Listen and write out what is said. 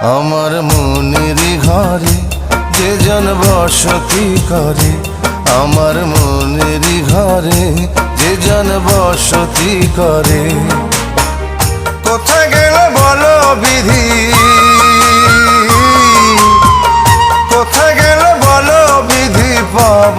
আমার মনের ঘরে যে জন বসতি করে, আমার মনের ঘরে যে জন বসতি করে। কোথায় গেল বলো বিধি? কোথায় গেল বলো বিধি পাব